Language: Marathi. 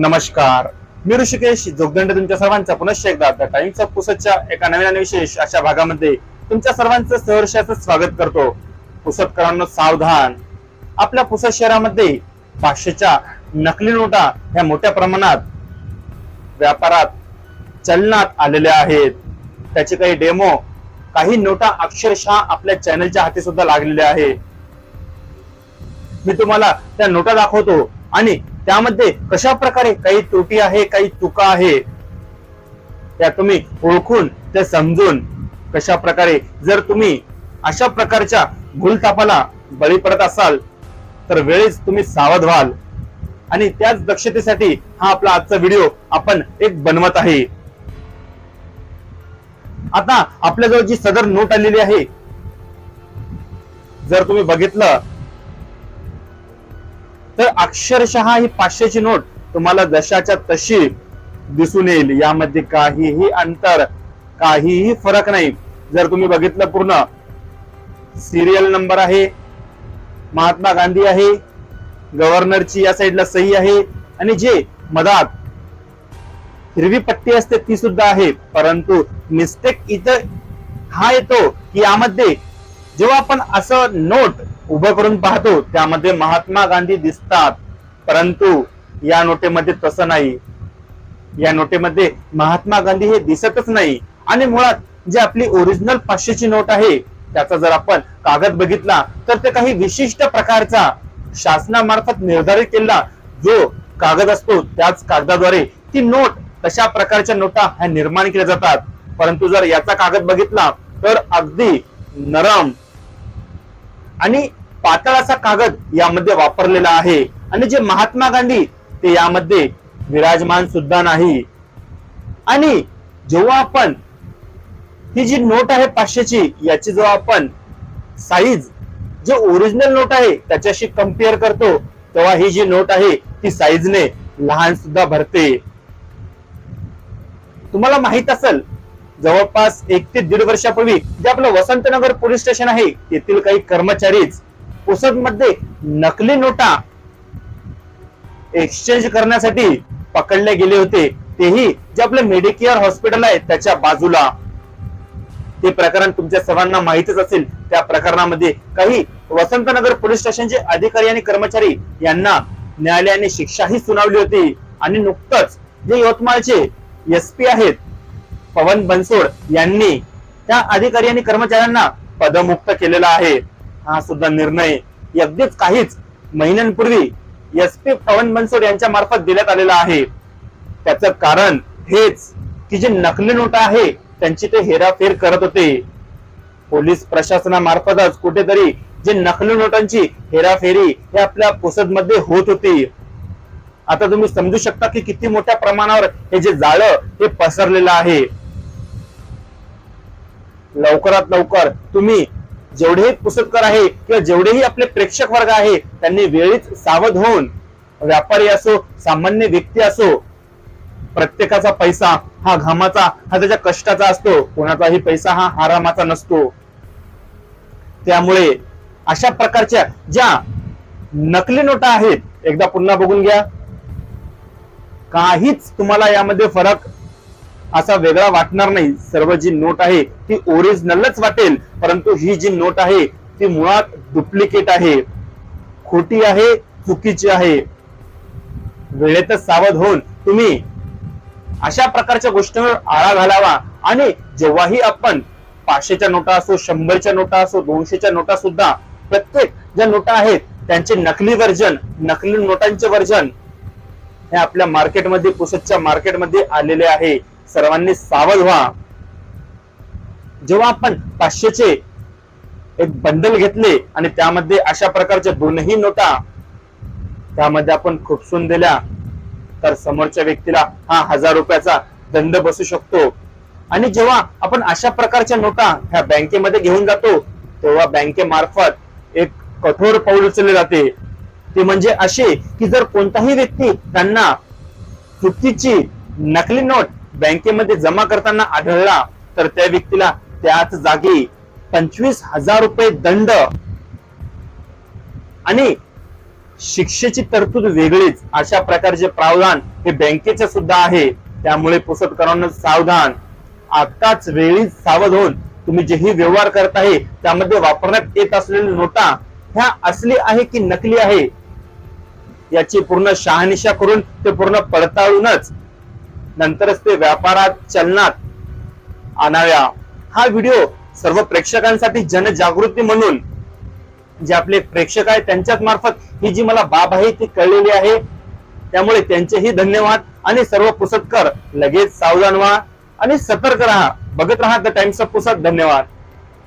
नमस्कार. मी ऋषिकेश जोगदंड तुमच्या सर्वांचा पुनश्च एकदा द टाइम्स ऑफ पुसदच्या एका नवीन आणि विशेष अशा भागामध्ये तुमच्या सर्वांचं सहर्षाचं स्वागत करतो. पुसदकरांनो सावधान. आपल्या पुसद शहरामध्ये पाचशेच्या नकली नोटा ह्या मोठ्या प्रमाणात व्यापारात चलनात आलेल्या आहेत. त्याचे काही डेमो काही नोटा अक्षरशः आपल्या चॅनलच्या हाती सुद्धा लागलेल्या आहे मी तुम्हाला त्या नोटा दाखवतो आणि त्यामध्ये कशा प्रकारे काही त्रुटी आहे काही चुका आहे त्या तुम्ही ओळखून त्या समजून कशा प्रकारे जर तुम्ही अशा प्रकारच्या भूलतापाला बळी पडत असाल तर वेळेस तुम्ही सावध व्हाल. आणि त्याच दक्षतेसाठी हा आपला आजचा व्हिडिओ आपण एक बनवत आहे. आता आपल्याजवळ जी सदर नोट आलेली आहे जर तुम्ही बघितलं अक्षरशः ही पाचशेची नोट तुम्हाला जशाच्या तशी दिसून येईल. यामध्ये काहीही अंतर काहीही फरक नाही. जर तुम्ही बघितलं पूर्ण सिरियल नंबर आहे महात्मा गांधी आहे गव्हर्नरची या साईडला सही आहे आणि जे मधात हिरवी पट्टी असते ती सुद्धा आहे. परंतु मिस्टेक इथं हा येतो की यामध्ये जेव्हा आपण असं नोट उभं करून पाहतो त्यामध्ये महात्मा गांधी दिसतात. परंतु या नोटेमध्ये तसं नाही. या नोटेमध्ये महात्मा गांधी हे दिसतच नाही. आणि मुळात जे आपली ओरिजिनल पाचशेची नोट आहे त्याचा जर आपण कागद बघितला तर ते काही विशिष्ट प्रकारचा शासनामार्फत निर्धारित केलेला जो कागद असतो त्याच कागदाद्वारे ती नोट तशा प्रकारच्या नोटा ह्या निर्माण केल्या जातात. परंतु जर याचा कागद बघितला तर अगदी नरम. आणि पातळ असा कागद यामध्ये वापरलेला आहे. आणि जे महात्मा गांधी ते यामध्ये विराजमान सुद्धा नाही. आणि जेव्हा आपण ही जी नोट आहे पाचशेची याची जेव्हा आपण साईज जे ओरिजिनल नोट आहे त्याच्याशी कंपेअर करतो तेव्हा ही जी नोट आहे ती साईजने लहान सुद्धा भरते. तुम्हाला माहीत असेल जवळपास एक ते दीड वर्षापूर्वी जे आपलं वसंतनगर पोलीस स्टेशन आहे तेथील काही कर्मचारीच मध्ये नकली नोटा एक्सचेंज करण्यासाठी पकडले गेले होते. तेही जे आपले मेडिकेअर हॉस्पिटल आहे त्याच्या बाजूला. ते प्रकरण तुमच्या सर्वांना माहितच असेल. त्या प्रकरणामध्ये काही वसंतनगर पोलीस स्टेशनचे अधिकारी आणि कर्मचारी यांना न्यायालयाने शिक्षाही सुनावली होती. आणि नुकतंच जे यवतमाळचे एस पी आहेत पवन बनसोड यांनी त्या अधिकारी आणि कर्मचाऱ्यांना पदमुक्त केलेला आहे. हा सुद्धा निर्णय अगदीच काहीच महिन्यांपूर्वी एस पी पवन बनसोड यांच्या मार्फत देण्यात आलेला आहे. त्याचं कारण हेच की जे नकली नोटा आहे त्यांची ते हेराफेर करत होते. पोलीस प्रशासनामार्फतच कुठेतरी जे नकली नोटांची हेराफेरी हे आपल्या पुसदमध्ये होत होती. आता तुम्ही समजू शकता की किती मोठ्या प्रमाणावर हे जे जाळं हे पसरलेलं आहे. लवकरात लवकर तुम्ही जेवढेही पुसदकर आहे किंवा जेवढेही आपले प्रेक्षक वर्ग आहे त्यांनी वेळीच सावध होऊन व्यापारी असो सामान्य व्यक्ती असो प्रत्येकाचा पैसा हा घामाचा हा त्याच्या कष्टाचा असतो. कोणाचाही पैसा हा आरामाचा नसतो. त्यामुळे अशा प्रकारच्या ज्या नकली नोटा आहेत एकदा पुन्हा बघून घ्या. काहीच तुम्हाला यामध्ये फरक असा वेगळा वाटणार नाही. सर्व जी नोट आहे ती ओरिजिनलच वाटेल. परंतु ही जी नोट आहे ती मुळात डुप्लिकेट आहे. खोटी आहे चुकीची आहे. वेळेतच सावध होऊन तुम्ही अशा प्रकारच्या गोष्टींवर आळा घालावा. आणि जेव्हाही आपण पाचशेच्या नोटा असो शंभरच्या नोटा असो दोनशेच्या नोटा सुद्धा प्रत्येक ज्या नोटा आहेत त्यांचे नकली वर्जन नकली नोटांचे वर्जन हे आपल्या मार्केटमध्ये पुसदच्या मार्केटमध्ये आलेले आहे. सर्वांनी सावध व्हा. जेव्हा आपण पाचशेचे एक बंडल घेतले आणि त्यामध्ये अशा प्रकारच्या दोनही नोटा त्यामध्ये आपण खुपसून दिल्या तर समोरच्या व्यक्तीला हा हजार रुपयाचा दंड बसू शकतो. आणि जेव्हा आपण अशा प्रकारच्या नोटा ह्या बँकेमध्ये घेऊन जातो तेव्हा बँकेमार्फत एक कठोर पाऊल उचलले जाते. ते म्हणजे असे की जर कोणताही व्यक्ती त्यांना चुकीची नकली नोट बँकेमध्ये जमा करताना आढळला तर त्या व्यक्तीला त्याच जागी पंचवीस हजार रुपये दंड आणि शिक्षेची तरतूद वेगळीच अशा प्रकारचे प्रावधान हे बँकेचे सुद्धा आहे. त्यामुळे पुसटकरांना सावधान. आताच वेळी सावध होऊन तुम्ही जेही व्यवहार करत आहे त्यामध्ये वापरण्यात येत असलेल्या नोटा ह्या असली आहे की नकली आहे? याची पूर्ण शहानिशा करून ते पूर्ण पडताळूनच नंतरच ते व्यापारात चलनात आणाव्या. हा व्हिडिओ सर्व प्रेक्षकांसाठी जनजागृती म्हणून जे आपले प्रेक्षक आहेत त्यांच्याच मार्फत ही जी मला बाब आहे ती कळलेली आहे. त्यामुळे त्यांचेही धन्यवाद आणि सर्व पुसतकर लगेच सावधान व्हा आणि सतर्क राहा. बघत राहा द टाइम्स ऑफ पुसत धन्यवाद.